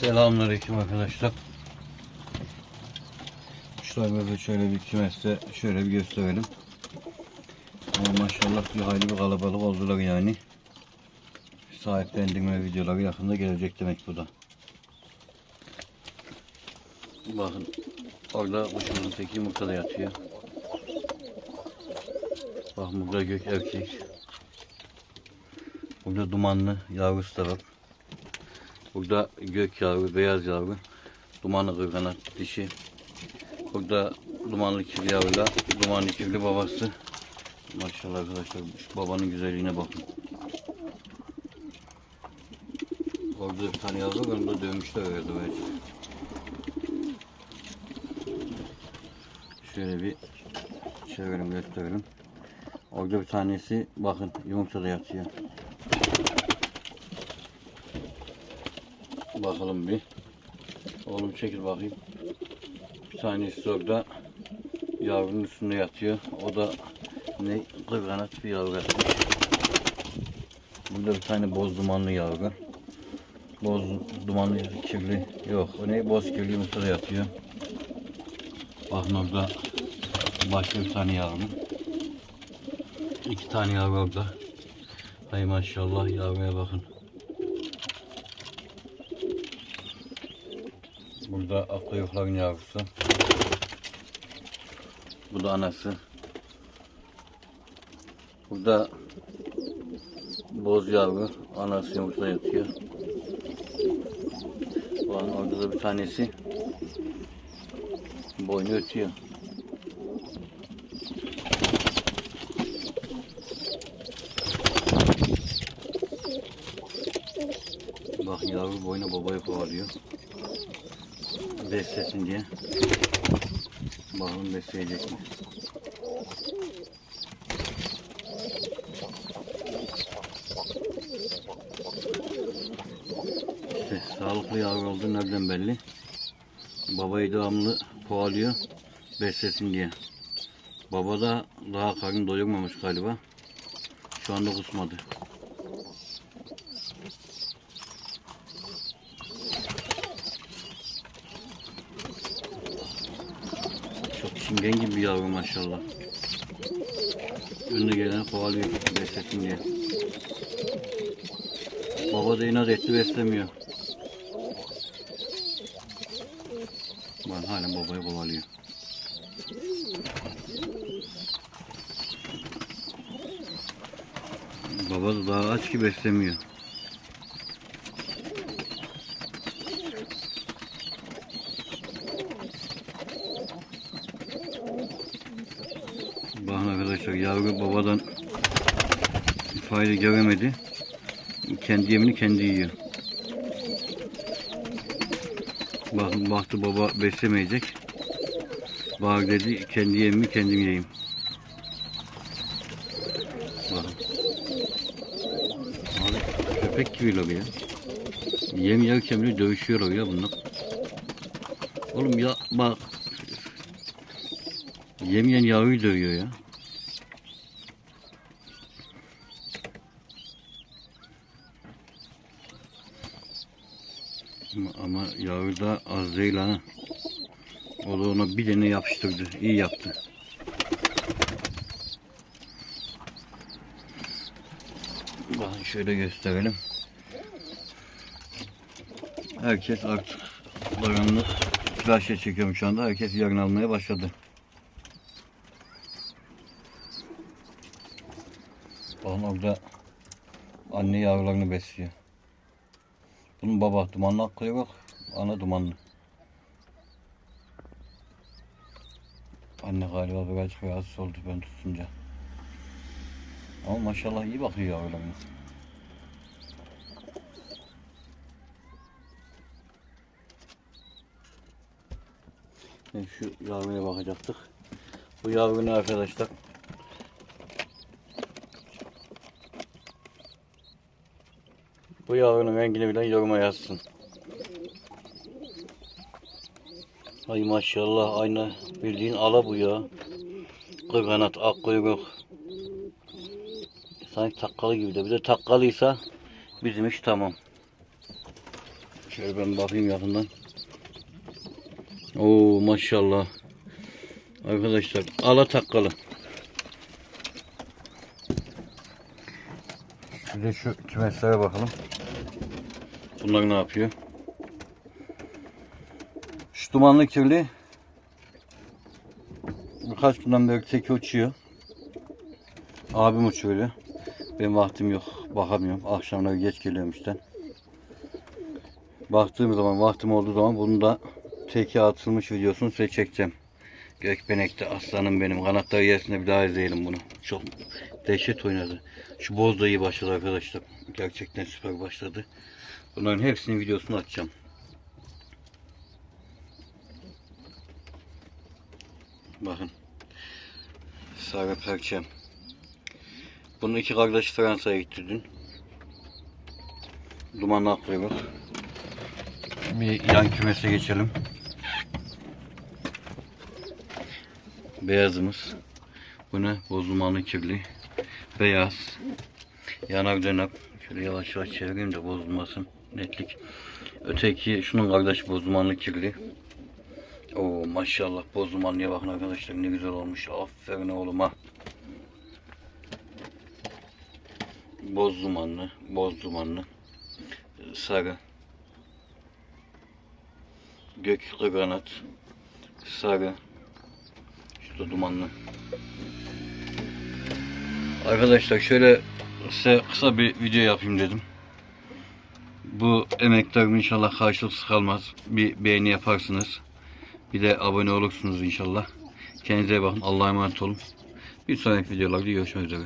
Selamünaleyküm arkadaşlar. Şöyle bir şöyle bir kümeste şöyle bir gösterelim. Ama maşallah bir hayli bir kalabalık oldular yani. Sahiplendirme videoları yakında gelecek demek bu da. Bakın orada kuşumuzun teki yumurtada yatıyor. Bak burada gök erkek. Burada dumanlı yavrusu da var. Burada gök yavru, beyaz yavru, dumanlı kırkanat dişi. Burada dumanlı kirli yavruyla dumanlı kirli babası. Maşallah arkadaşlar şu babanın güzelliğine bakın. Orada bir tane yavru var, onu da dövmüşler öyle böyle. Şöyle bir çevirelim gösterelim. Orada bir tanesi bakın yumurtada yatıyor. Bakalım bir. Oğlum çekil bakayım. Bir tanesi orada yavrunun üstünde yatıyor. O da ne kırganat bir yavru yatmış. Burada bir tane boz dumanlı yavru. Boz dumanlı kirli yok. O ne boz kirli yumurtada yatıyor. Bakın orada başka bir tane yavru. İki tane yavru orada. Hay maşallah yavruya bakın. Burada aklayıkların yavrusu. Bu da anası. Burada boz yavru. Anası yumurta yatıyor. Bakın orada da bir tanesi boynu ötüyor. Bakın yavru boyuna babayı kovalıyor beslesin diye. Bakalım besleyecek mi? İşte sağlıklı yavru olduğu nereden belli? Babayı devamlı kovalıyor beslesin diye. Baba da daha karnı doyurmamış galiba. Şu anda kusmadı. Çok çingen gibi bir yavru maşallah. Önüne gelen kovalıyor beslesin diye. Baba da inat etti beslemiyor. Bak halen babayı kovalıyor. Baba da daha aç ki beslemiyor. Bakın arkadaşlar yavru babadan fayda göremedi. Kendi yemini kendi yiyor. Bakın baktı baba beslemeyecek. Bak dedi kendi yemimi kendim yiyeyim. Bakın. Abi köpek gibiler ya. Yem yerken bile dövüşüyorlar ya bunlar. Oğlum ya bak Yemeyen yavruyu dövüyor ya. Ama, yavru da az değil ha. O da ona bir tane yapıştırdı. İyi yaptı. Bakın şöyle gösterelim. Herkes artık dayanlı flaşya çekiyorum şu anda. Herkes yarın almaya başladı. Bakın orada anne yavrularını besliyor. Bunun baba dumanlı aklı yok. Ana dumanlı. Anne galiba birazcık rahatsız oldu ben tutunca. Ama maşallah iyi bakıyor yavrularına. Şu yavruya bakacaktık. Bu yavru ne arkadaşlar? Bu yavrunun rengini bilen yoruma yazsın. Ay maşallah aynı bildiğin ala bu ya. Kırkanat, ak kuyruk. Sanki takkalı gibi de. Bir de takkalıysa bizim iş tamam. Şöyle ben bakayım yakından. Oo maşallah. Arkadaşlar ala takkalı. Bir de şu kümeslere bakalım. Bunlar ne yapıyor? Şu dumanlı kirli birkaç günden beri tek uçuyor. Abim uçuyor. Benim vaktim yok. Bakamıyorum. Akşamları geç geliyorum işten. Baktığım zaman, vaktim olduğu zaman bunu da teki atılmış videosunu size çekeceğim. Gökbenek'te aslanım benim. Kanatları yerisinde bir daha izleyelim bunu. Çok dehşet oynadı. Şu boz da iyi başladı arkadaşlar. Gerçekten süper başladı. Bunların hepsinin videosunu atacağım. Bakın. Sarı perçem. Bunun iki kardeşi Fransa'ya gitti dün. Dumanlı atlıyor bak. Bir yan kümese geçelim. Beyazımız. Bu ne? Boz dumanlı kirli. Beyaz. Yanak dönek. Şöyle yavaş yavaş çevireyim de bozulmasın. Netlik. Öteki şunun kardeşi boz dumanlı kirli. Oo maşallah boz dumanlıya bakın arkadaşlar ne güzel olmuş. Aferin oğluma. Boz dumanlı, boz dumanlı, sarı, göklü kanat, sarı, işte dumanlı. Arkadaşlar şöyle size kısa bir video yapayım dedim. Bu emeklerim inşallah karşılıksız kalmaz. Bir beğeni yaparsınız. Bir de abone olursunuz inşallah. Kendinize bakın. Allah'a emanet olun. Bir sonraki videolarda görüşmek üzere.